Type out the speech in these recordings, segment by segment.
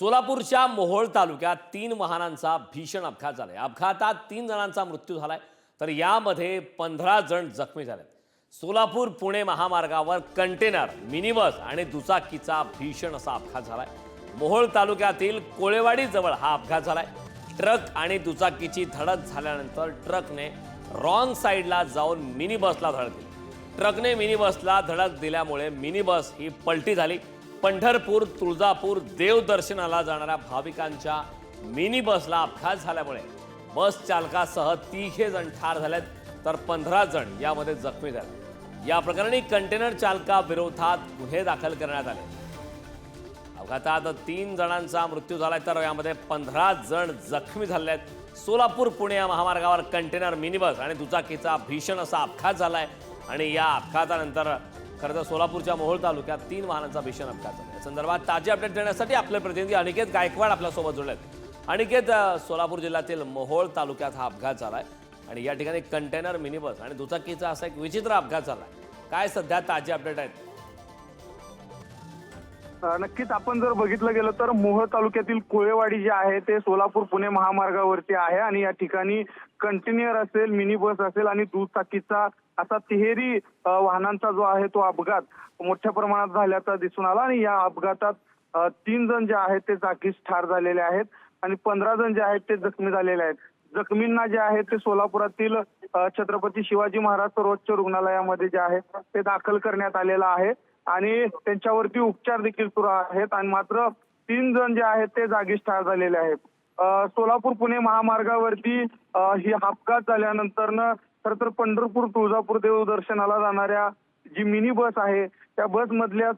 सोलापूरच्या मोहोळ तालुक्यात तीन वाहनांचा भीषण अपघात झालाय. अपघातात तीन जणांचा मृत्यू झालाय. तर यामध्ये पंधरा जण जखमी झाले सोलापूर पुणे महामार्गावर कंटेनर मिनी बस आणि दुचाकीचा भीषण असा अपघात झालाय. मोहोळ तालुक्यातील कोळेवाडी जवळ हा अपघात झालाय. ट्रक आणि दुचाकीची धडक झाल्यानंतर ट्रकने रॉंग साईडला जाऊन मिनी बसला धडक दिली. ट्रकने मिनी बसला धडक दिल्यामुळे मिनी बस ही पलटी झाली. पंढरपूर तुळजापूर देवदर्शनाला जाणाऱ्या भाविकांच्या मिनी बसला अपघात झाल्यामुळे बस चालकासह तिघे जण ठार झालेत तर पंधरा जण यामध्ये जखमी झाले. या प्रकरणी कंटेनर चालकाविरोधात गुन्हे दाखल करण्यात आले. अपघातात तीन जणांचा मृत्यू झालाय तर यामध्ये पंधरा जण जखमी झाले आहेत सोलापूर पुणे या महामार्गावर कंटेनर मिनी बस आणि दुचाकीचा भीषण असा अपघात झालाय आणि या अपघातानंतर खरं तर सोलापूरच्या मोहोळ तालुक्यात तीन वाहनांचा भीषण अपघात झाला. या संदर्भात ताजे अपडेट देण्यासाठी आपले प्रतिनिधी अनिकेत गायकवाड आपल्यासोबत जोडलेत अनिकेत सोलापूर जिल्ह्यातील मोहोळ तालुक्यात हा अपघात झाला आहे आणि या ठिकाणी कंटेनर मिनी बस आणि दुचाकीचा असा एक विचित्र अपघात झाला आहे काय सध्या ताजे अपडेट आहेत? नक्कीच आपण जर बघितलं गेलं तर मोहोळ तालुक्यातील कोळेवाडी जे आहे ते सोलापूर पुणे महामार्गावरती आहे आणि या ठिकाणी कंटेनर असेल मिनी बस असेल आणि दुचाकीचा असा तिहेरी वाहनांचा जो आहे तो अपघात मोठ्या प्रमाणात झाल्याचा दिसून आला आणि या अपघातात तीन जण जे आहेत ते जागीच ठार झालेले आहेत आणि पंधरा जण जे आहेत ते जखमी झालेले आहेत. जखमींना जे आहे ते सोलापुरातील छत्रपती शिवाजी महाराज सर्वोच्च रुग्णालयामध्ये जे आहे ते दाखल करण्यात आलेलं आहे. आणि त्यांच्यावरती उपचार देखील सुरू आहेत आणि मात्र तीन जण जे आहेत ते जागीच ठार झालेले आहेत. सोलापूर पुणे महामार्गावरती ही अपघात झाल्यानंतर खर तर पंढरपूर तुळजापूर देव दर्शनाला जाणाऱ्या जी मिनी बस आहे त्या बस मधल्या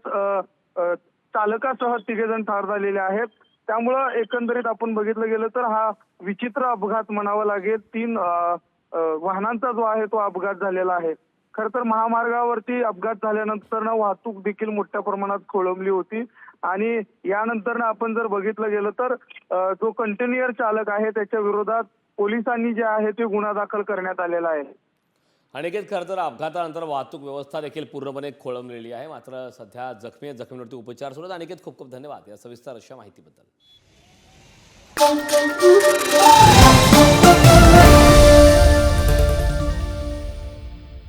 चालकासह तिघे जण ठार झालेले आहेत. त्यामुळं एकंदरीत आपण बघितलं गेलं तर हा विचित्र अपघात म्हणावा लागेल. तीन वाहनांचा जो आहे तो अपघात झालेला आहे. खर तर महामार्गावरती अपघात झाल्यानंतर ना वाहतूक देखील मोठ्या प्रमाणात खोळंबली होती. आणि यानंतर ना आपण जर बघितलं गेलं तर जो कंटेनियर चालक आहे त्याच्या विरोधात पोलिसांनी जे आहे ते गुन्हा दाखल करण्यात आलेला आहे. अनिकेत खरं तर अपघातानंतर वाहतूक व्यवस्था देखील पूर्णपणे खोळंबलेली आहे. मात्र सध्या जखमी जखमींवरती उपचार सुरू आहेत. अनिकेत खूप खूप धन्यवाद या सविस्तर अशा माहितीबद्दल.